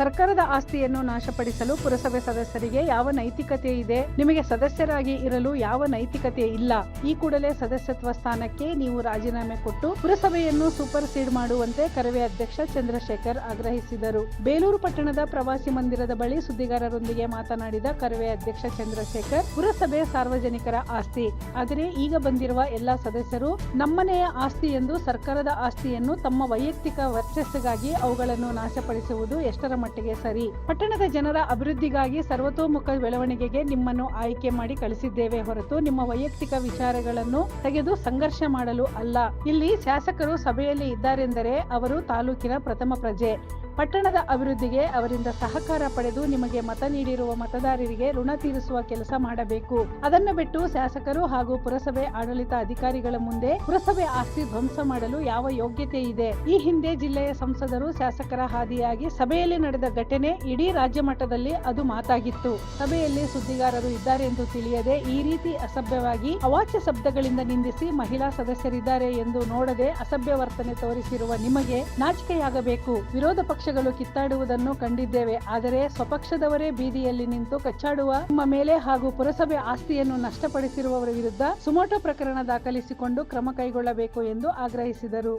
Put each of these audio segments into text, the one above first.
ಸರ್ಕಾರದ ಆಸ್ತಿಯನ್ನು ನಾಶಪಡಿಸಲು ಪುರಸಭೆ ಸದಸ್ಯರಿಗೆ ಯಾವ ನೈತಿಕತೆ ಇದೆ? ನಿಮಗೆ ಸದಸ್ಯರಾಗಿ ಇರಲು ಯಾವ ನೈತಿಕತೆ ಇಲ್ಲ? ಈ ಕೂಡಲೇ ಸದಸ್ಯತ್ವ ಸ್ಥಾನಕ್ಕೆ ನೀವು ರಾಜೀನಾಮೆ ಕೊಟ್ಟು ಪುರಸಭೆಯನ್ನು ಸೂಪರ್ ಸೀಡ್ ಮಾಡುವಂತೆ ಕರವೇ ಅಧ್ಯಕ್ಷ ಚಂದ್ರಶೇಖರ್ ಆಗ್ರಹಿಸಿದರು. ಬೇಲೂರು ಪಟ್ಟಣದ ಪ್ರವಾಸಿ ಮಂದಿರದ ಬಳಿ ಸುದ್ದಿಗಾರರೊಂದಿಗೆ ಮಾತನಾಡಿದ ಕರವೇ ಅಧ್ಯಕ್ಷ ಚಂದ್ರಶೇಖರ್, ಪುರಸಭೆ ಸಾರ್ವಜನಿಕರ ಆಸ್ತಿ. ಆದರೆ ಈಗ ಬಂದಿರುವ ಎಲ್ಲಾ ಸದಸ್ಯರು ನಮ್ಮನೆಯ ಆಸ್ತಿ ಎಂದು ಸರ್ಕಾರದ ಆಸ್ತಿಯನ್ನು ತಮ್ಮ ವೈಯಕ್ತಿಕ ವರ್ಚಸ್ಸಿಗಾಗಿ ಅವುಗಳನ್ನು ನಾಶಪಡಿಸುವುದು ಎಷ್ಟರ ಮಟ್ಟಿಗೆ ಸರಿ. ಪಟ್ಟಣದ ಜನರ ಅಭಿವೃದ್ಧಿಗಾಗಿ ಸರ್ವತೋಮುಖ ಬೆಳವಣಿಗೆಗೆ ನಿಮ್ಮನ್ನು ಆಯ್ಕೆ ಮಾಡಿ ಕಳಿಸಿದ್ದೇವೆ ಹೊರತು ನಿಮ್ಮ ವೈಯಕ್ತಿಕ ವಿಚಾರಗಳನ್ನು ತೆಗೆದು ಸಂಘರ್ಷ ಮಾಡಲು ಅಲ್ಲ. ಇಲ್ಲಿ ಶಾಸಕರು ಸಭೆಯಲ್ಲಿ ಇದ್ದಾರೆಂದರೆ ಅವರು ತಾಲೂಕಿನ ಪ್ರಥಮ ಪ್ರಜೆ. ಪಟ್ಟಣದ ಅಭಿವೃದ್ಧಿಗೆ ಅವರಿಂದ ಸಹಕಾರ ಪಡೆದು ನಿಮಗೆ ಮತ ನೀಡಿರುವ ಮತದಾರರಿಗೆ ಋಣ ತೀರಿಸುವ ಕೆಲಸ ಮಾಡಬೇಕು. ಅದನ್ನು ಬಿಟ್ಟು ಶಾಸಕರು ಹಾಗೂ ಪುರಸಭೆ ಆಡಳಿತ ಅಧಿಕಾರಿಗಳ ಮುಂದೆ ಪುರಸಭೆ ಆಸ್ತಿ ಧ್ವಂಸ ಮಾಡಲು ಯಾವ ಯೋಗ್ಯತೆ ಇದೆ? ಈ ಹಿಂದೆ ಜಿಲ್ಲೆಯ ಸಂಸದರು ಶಾಸಕರ ಹಾದಿಯಾಗಿ ಸಭೆಯಲ್ಲಿ ನಡೆದ ಘಟನೆ ಇಡೀ ರಾಜ್ಯ ಮಟ್ಟದಲ್ಲಿ ಅದು ಮಾತಾಗಿತ್ತು. ಸಭೆಯಲ್ಲಿ ಸುದ್ದಿಗಾರರು ಇದ್ದಾರೆ ಎಂದು ತಿಳಿಯದೆ ಈ ರೀತಿ ಅಸಭ್ಯವಾಗಿ ಅವಾಚ್ಯ ಶಬ್ದಗಳಿಂದ ನಿಂದಿಸಿ ಮಹಿಳಾ ಸದಸ್ಯರಿದ್ದಾರೆ ಎಂದು ನೋಡದೆ ಅಸಭ್ಯ ವರ್ತನೆ ತೋರಿಸಿರುವ ನಿಮಗೆ ನಾಚಿಕೆಯಾಗಬೇಕು. ವಿರೋಧ ಪಕ್ಷಗಳು ಕಿತ್ತಾಡುವುದನ್ನು ಕಂಡಿದ್ದೇವೆ. ಆದರೆ ಸ್ವಪಕ್ಷದವರೇ ಬೀದಿಯಲ್ಲಿ ನಿಂತು ಕಚ್ಚಾಡುವ, ನಿಮ್ಮ ಮೇಲೆ ಹಾಗೂ ಪುರಸಭೆ ಆಸ್ತಿಯನ್ನು ನಷ್ಟಪಡಿಸಿರುವವರ ವಿರುದ್ಧ ಸುಮೋಟೋ ಪ್ರಕರಣ ದಾಖಲಿಸಿಕೊಂಡು ಕ್ರಮ ಕೈಗೊಳ್ಳಬೇಕು ಎಂದು ಆಗ್ರಹಿಸಿದರು.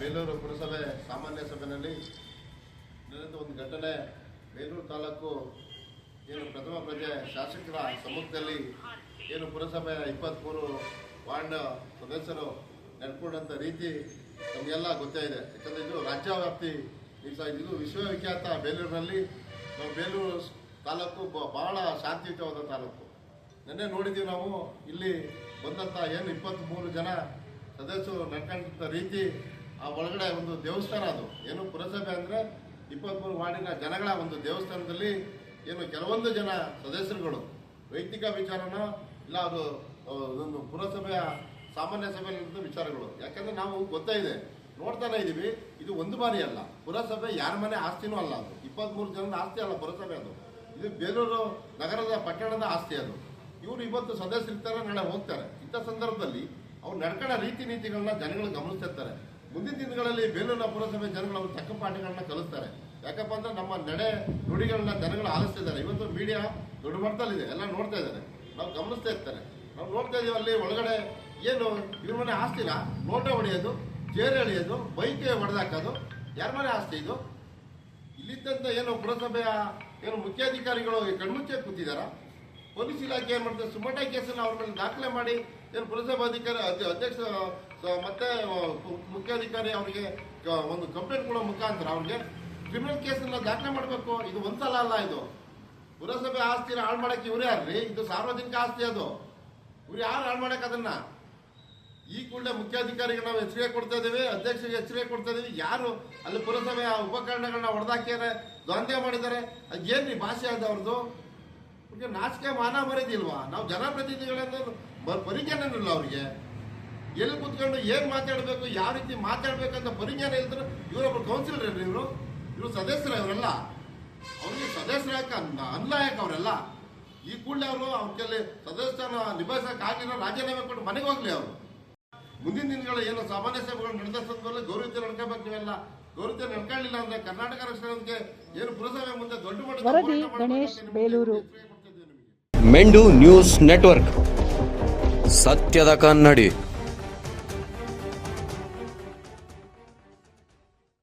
ಬೇಲೂರು ಪುರಸಭೆ ಸಾಮಾನ್ಯ ಸಭೆಯಲ್ಲಿ ನಡೆದ ಒಂದು ಘಟನೆ ಬೇಲೂರು ತಾಲೂಕು ಏನು ಪ್ರಥಮ ಪ್ರಜೆ ಶಾಸಕರ ಸಮ್ಮುಖದಲ್ಲಿ ಏನು ಪುರಸಭೆಯ ಇಪ್ಪತ್ತ್ಮೂರು ವಾರ್ಡ್ ಸದಸ್ಯರು ನಡ್ಕೊಂಡಂಥ ರೀತಿ ನಮಗೆಲ್ಲ ಗೊತ್ತೇ ಇದೆ. ಯಾಕಂದರೆ ಇದು ರಾಜ್ಯವ್ಯಾಪ್ತಿ ಮೀಸ- ಇದು ವಿಶ್ವವಿಖ್ಯಾತ ಬೇಲೂರಿನಲ್ಲಿ ನಾವು ಬೇಲೂರು ತಾಲೂಕು ಬಹಳ ಶಾಂತಿಯುತವಾದ ತಾಲೂಕು. ನಿನ್ನೆ ನೋಡಿದ್ದೀವಿ ನಾವು, ಇಲ್ಲಿ ಬಂದಂಥ ಏನು ಇಪ್ಪತ್ತ್ಮೂರು ಜನ ಸದಸ್ಯರು ನಡ್ಕೊಂಡಂಥ ರೀತಿ ಆ ಒಳಗಡೆ ಒಂದು ದೇವಸ್ಥಾನ ಅದು. ಏನು ಪುರಸಭೆ ಅಂದರೆ ಇಪ್ಪತ್ತ್ಮೂರು ವಾರ್ಡಿನ ಜನಗಳ ಒಂದು ದೇವಸ್ಥಾನದಲ್ಲಿ ಏನು ಕೆಲವೊಂದು ಜನ ಸದಸ್ಯರುಗಳು. ವೈಯಕ್ತಿಕ ವಿಚಾರನ, ಇಲ್ಲ ಅದು ಪುರಸಭೆಯ ಸಾಮಾನ್ಯ ಸಭೆಯಲ್ಲಿದ್ದ ವಿಚಾರಗಳು. ಯಾಕಂದ್ರೆ ನಾವು ಗೊತ್ತಾ ಇದೆ. ನೋಡ್ತಾನೆ ಇದ್ದೀವಿ ಇದು ಒಂದು ಬಾರಿ ಅಲ್ಲ. ಪುರಸಭೆ ಯಾರ ಮನೆ ಆಸ್ತಿನೂ ಅಲ್ಲ ಅದು. ಇಪ್ಪತ್ತ್ಮೂರು ಜನದ ಆಸ್ತಿ ಅಲ್ಲ ಪುರಸಭೆ ಅದು. ಇದು ಬೇಲೂರು ನಗರದ ಪಟ್ಟಣದ ಆಸ್ತಿ ಅದು. ಇವರು ಇವತ್ತು ಸದಸ್ಯರಿರ್ತಾರೆ ನಾಳೆ ಹೋಗ್ತಾರೆ. ಇಂಥ ಸಂದರ್ಭದಲ್ಲಿ ಅವ್ರು ನಡ್ಕೊಳ್ಳೋ ರೀತಿ ನೀತಿಗಳನ್ನ ಜನಗಳು ಗಮನಿಸ್ತಿರ್ತಾರೆ ಮುಂದಿನ ದಿನಗಳಲ್ಲಿ ಬೇಲೂರಿನ ಪುರಸಭೆ ಜನಗಳು ಅವ್ರ ತಕ್ಕ ಪಾಠಗಳನ್ನ ಕಲಿಸ್ತಾರೆ. ಯಾಕಪ್ಪ ಅಂದ್ರೆ ನಮ್ಮ ನಡೆ ನುಡಿಗಳನ್ನ ಜನಗಳು ಆಲಿಸ್ತಿದ್ದಾರೆ ಇವತ್ತು ಮೀಡಿಯಾ ದೊಡ್ಡ ಮಟ್ಟದಲ್ಲಿದೆ. ಎಲ್ಲ ನೋಡ್ತಾ ಇದ್ದಾರೆ. ನಾವು ಗಮನಿಸ್ತಾ ಇರ್ತಾರೆ. ನಾವು ನೋಡ್ತಾ ಇದೀವಿ ಅಲ್ಲಿ ಒಳಗಡೆ ಏನು, ಇವ್ರ ಮನೆ ಆಸ್ತಿನ ನೋಟ ಹೊಡೆಯೋದು ಚೇರ್ ಎಳೆಯೋದು ಬೈಕ್ ಹೊಡೆದಾಕೋದು. ಯಾರ ಮನೆ ಆಸ್ತಿ ಇದು? ಇಲ್ಲಿದ್ದಂಥ ಏನು ಪುರಸಭೆಯ ಏನು ಮುಖ್ಯಾಧಿಕಾರಿಗಳು ಕಣ್ಮುಚ್ಚೆ ಕೂತಿದಾರ? ಪೊಲೀಸ್ ಇಲಾಖೆ ಏನು ಮಾಡ್ತಾರೆ? ಸುಮಟ ಕೇಸನ್ನು ಅವ್ರ ಮೇಲೆ ದಾಖಲೆ ಮಾಡಿ, ಏನು ಪುರಸಭಾ ಅಧಿಕಾರಿ ಅಧ್ಯ- ಅಧ್ಯಕ್ಷ ಮತ್ತೆ ಮುಖ್ಯಾಧಿಕಾರಿ ಅವರಿಗೆ ಒಂದು ಕಂಪ್ಲೇಂಟ್ ಕೊಡೋ ಮುಖಾಂತರ ಅವ್ರಿಗೆ ಕ್ರಿಮಿನಲ್ ಕೇಸನ್ನ ದಾಖಲೆ ಮಾಡಬೇಕು. ಇದು ಒಂದ್ಸಲ ಅಲ್ಲ ಇದು. ಪುರಸಭೆ ಆಸ್ತಿನ ಹಾಳು ಮಾಡಕ್ಕೆ ಇವರೇ ಯಾರ್ರಿ? ಇದು ಸಾರ್ವಜನಿಕ ಆಸ್ತಿ ಅದು. ಇವ್ರು ಯಾರು ಹಾಳು ಮಾಡೋಕೆ ಅದನ್ನ? ಈ ಕೂಡಲೇ ಮುಖ್ಯಾಧಿಕಾರಿಗೆ ನಾವು ಎಚ್ಚರಿಕೆ ಕೊಡ್ತಾ ಇದ್ದೀವಿ, ಅಧ್ಯಕ್ಷರಿಗೆ ಎಚ್ಚರಿಕೆ ಕೊಡ್ತಾ ಇದ್ದೀವಿ. ಯಾರು ಅಲ್ಲಿ ಪುರಸಭೆಯ ಉಪಕರಣಗಳನ್ನ ಹೊಡೆದಾಕಿದ್ದಾರೆ, ದ್ವಂದ್ವ ಮಾಡಿದ್ದಾರೆ ಅದೇನ್ರಿ ಭಾಷೆ ಅದು ಅವ್ರದ್ದು ನಾಚಿಕೆ ಮಾನ ಮರ್ಯಾದಿಲ್ವಾ? ನಾವು ಜನಪ್ರತಿನಿಧಿಗಳಿಂದ ಬ- ಪರಿಜ್ಞಾನನಿಲ್ಲ ಅವ್ರಿಗೆ. ಎಲ್ಲಿ ಕೂತ್ಕೊಂಡು ಏನು ಮಾತಾಡಬೇಕು, ಯಾವ ರೀತಿ ಮಾತಾಡಬೇಕಂತ ಪರಿಜ್ಞಾನ ಇಲ್ದ್ರು ಇವರೊಬ್ಬರು ಕೌನ್ಸಿಲರ್ ಇವರು? ಇವರು ಸದಸ್ಯರ ಇವರೆಲ್ಲ ಅವ್ರಿಗೆ ಸದಸ್ಯರಾಕ ಅನ್ಲಾಯಕ ಅವರೆಲ್ಲ. ಈ ಕೂಡಲೇ ಅವರು ಅವ್ರ ಕೈಲಿ ಸದಸ್ಯನ ಆಗಿಲ್ಲ ರಾಜೀನಾಮೆ ಕೊಟ್ಟು ಮನೆಗೆ ಹೋಗ್ಲಿ ಅವರು. ಮುಂದಿನ ದಿನಗಳ ಏನು ಸಾಮಾನ್ಯ ಸೇವೆಗಳು ನಡೆದ ಸಂದರ್ಭದಲ್ಲಿ ಗೌರವತೆ ನಡ್ಕೋಬೇಕು ನೀವೆಲ್ಲ. ಗೌರವತೆ ನಡ್ಕೊಳ್ಳಿಲ್ಲ ಅಂದ್ರೆ ಕರ್ನಾಟಕ ರಕ್ಷಣೆ ಏನು ಪುರಸಭೆ ಮುಂದೆ ದೊಡ್ಡ ಮಟ್ಟದ ಗಣೇಶ್ ಬೇಲೂರು. ಮೆಂಡು ನ್ಯೂಸ್ ನೆಟ್ವರ್ಕ್. ಸತ್ಯದ ಕನ್ನಡಿ.